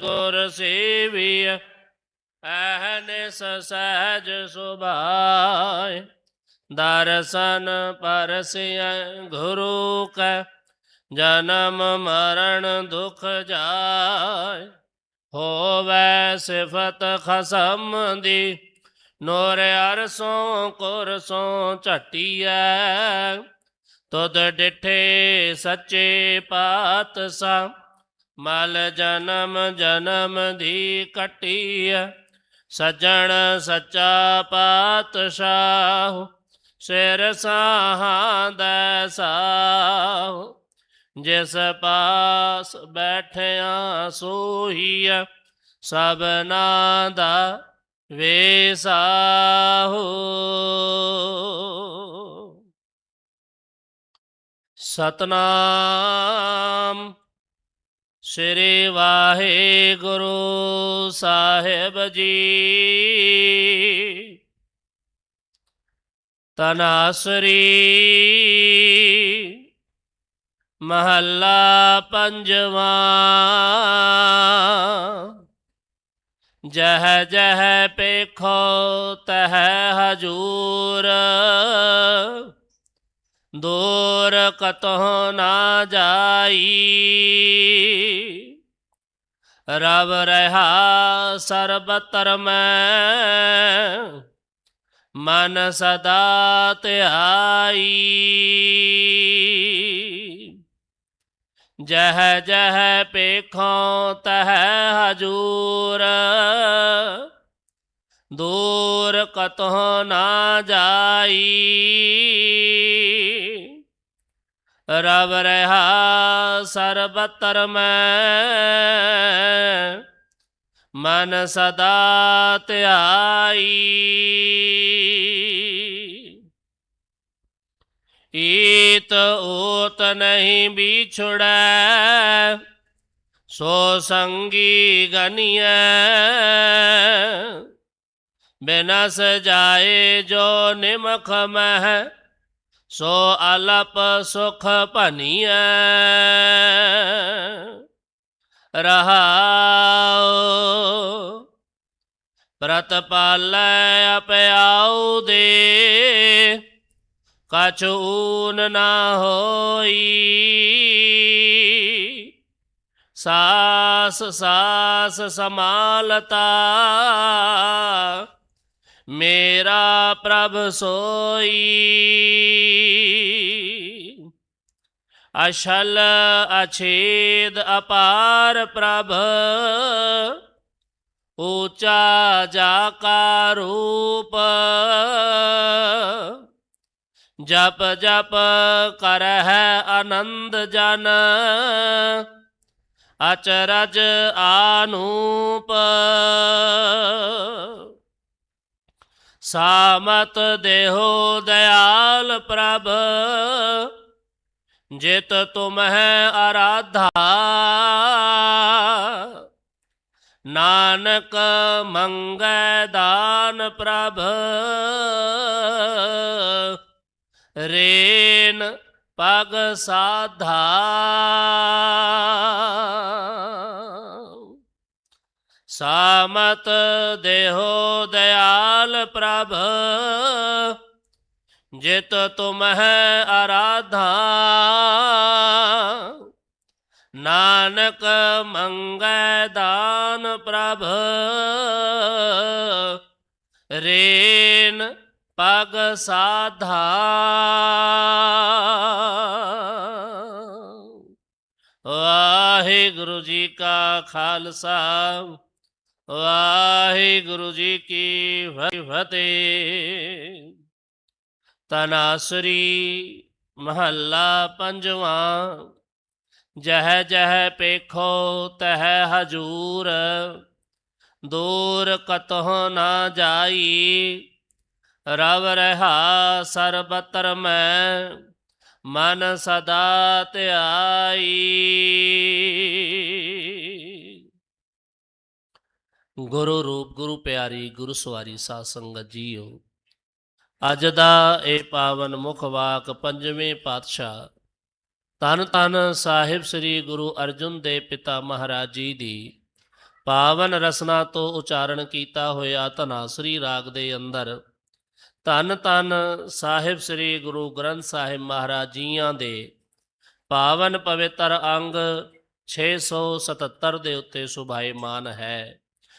ਗੁਰ ਸੇਵੀਐ ਅਹਨਿਸ ਸਹਿਜ ਸੁਭਾਇ ਦਰਸ਼ਨ ਪਰਸਿਐ ਗੁਰੂ ਕੈ, ਜਨਮ ਮਰਨ ਦੁਖ ਜਾਏ। ਹੋਵੇ ਸਿਫਤ ਖਸਮ ਦੀ, ਨੋਰ ਅਰਸੋਂ ਕੁਰਸੋਂ ਝਟੀਐ। ਤੁਧ ਡਿਠੇ ਸੱਚੇ ਪਾਤਸ਼ਾਹ ਮਲ ਜਨਮ ਜਨਮ ਦੀ ਕਟੀਐ, ਸਜਣ ਸੱਚਾ ਪਾਤਸ਼ਾਹ, ਸਿਰ ਸਾਹਾਂ ਦਾ ਸਾਹ, ਜਿਸ ਪਾਸ ਬੈਠਿਆ ਸੋਹੀਐ ਸਭਨਾ ਦਾ ਵੇਸਾਹੋ ਸਤਨਾਮ ਸ੍ਰੀ ਵਾਹਿਗੁਰੂ ਸਾਹਿਬ ਜੀ। ਤਨਾਸਰੀ ਮਹੱਲਾ ਪੰਜਵਾਂ। ਜਹ ਜਹ ਪੇਖੋ ਤਹ ਹਜੂਰ। ਦੂਰ ਕਤਹੁ ਨਾ ਜਾਈ। ਰਵ ਰਹਾ ਸਰਬਤਰ ਮੈਂ, ਮਨ ਸਦਾ ਧਿਆਈ। ਜਹ ਜਹ ਪੇਖੋਂ ਤਹ ਹਜੂਰ, ਦੂਰ ਕਤੋਂ ਨਾ ਜਾਈ। ਰਵ ਰਹਾ ਸਰਬਤਰ ਮੈਂ ਮਨ ਸਦਾ ਧਿਆਈ ਈਤ ਓਤ ਨਹੀਂ ਵਿਛੜੈ ਸੋ ਸੰਗੀ ਗਨੀਐ ਬਿਨਸ ਜਾਏ ਜੋ ਨਿਮਖ ਮਹਿ ਸੋ ਅਲਪ ਸੁਖ ਭਨੀਐ। ਰਹਾਉ ਪ੍ਰਤ ਅਪਿਆਉ ਦੇ ਕਛੂਨ ਨਾ ਹੋਈ। ਸਾਸ ਸਾਸ ਸਮਾਲਤਾ ਮੇਰਾ ਪ੍ਰਭ ਸੋਈ। ਅਸ਼ਲ ਅਛੇਦ ਅਪਾਰ ਪ੍ਰਭ, ਊਚਾ ਜਾ ਕਾ ਰੂਪ। ਜਪ ਜਪ ਕਰਹਿ ਆਨੰਦ ਜਨ, ਅਚਰਜ ਆਨੂਪ। ਸਾਮਤ ਦੇਹੋ ਦਇਆਲ ਪ੍ਰਭ ਜਿਤ ਤੁਮਹਿ ਆਰਾਧਾ। ਨਾਨਕ ਮੰਗੈ ਦਾਨ ਪ੍ਰਭ ਰੇਨ ਪਗ ਸਾਧਾ। ਸਾਮਤ ਦੇਹੋ ਦਇਆਲ ਪ੍ਰਭ, ਜਿਤ ਤੁਮਹਿ ਆਰਾਧਾ। ਨਾਨਕ ਮੰਗੈ ਦਾਨ ਪ੍ਰਭ, ਰੇਨ ਪਗ ਸਾਧਾ। ਵਾਹਿਗੁਰੂ ਜੀ ਕਾ ਖਾਲਸਾ। ਵਾਹਿਗੁਰੂ ਜੀ ਕੀ ਫਤਿਹ। ਤਨਾਸਰੀ ਮਹੱਲਾ ਪੰਜਵਾਂ। ਜਹ ਜਹ ਪੇਖੋ ਤਹ ਹਜੂਰ। ਦੂਰ ਕਤਹੁ ਨਾ ਜਾਈ। ਰਵ ਰਹਾ ਸਰਬਤਰ ਮੈਂ। ਮਨ ਸਦਾ ਧਿਆਈ। ਗੁਰੂ ਰੂਪ, ਗੁਰੂ ਪਿਆਰੀ, ਗੁਰੂ ਸਵਾਰੀ ਸਾਧ ਸੰਗਤ ਜੀਓ। ਅੱਜ ਦਾ ਇਹ ਪਾਵਨ ਮੁਖ ਵਾਕ ਪੰਜਵੇਂ ਪਾਤਸ਼ਾਹ ਤਨ ਤਨ ਸਾਹਿਬ ਸ੍ਰੀ ਗੁਰੂ ਅਰਜਨ ਦੇ ਪਿਤਾ ਮਹਾਰਾਜ ਜੀ ਦੀ ਪਾਵਨ ਰਸਨਾ ਤੋਂ ਉਚਾਰਨ ਕੀਤਾ ਹੋਇਆ ਧਨਾਸਰੀ ਰਾਗ ਦੇ ਅੰਦਰ ਧੰਨ ਧੰਨ ਸਾਹਿਬ ਸ੍ਰੀ ਗੁਰੂ ਗ੍ਰੰਥ ਸਾਹਿਬ ਮਹਾਰਾਜ ਜੀਆਂ ਦੇ ਪਾਵਨ ਪਵਿੱਤਰ ਅੰਗ 677 ਦੇ ਉੱਤੇ ਸੁਭਾਈਮਾਨ ਹੈ।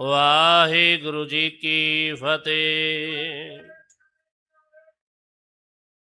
ਵਾਹਿਗੁਰੂ ਜੀ ਕੀ ਫਤਿਹ।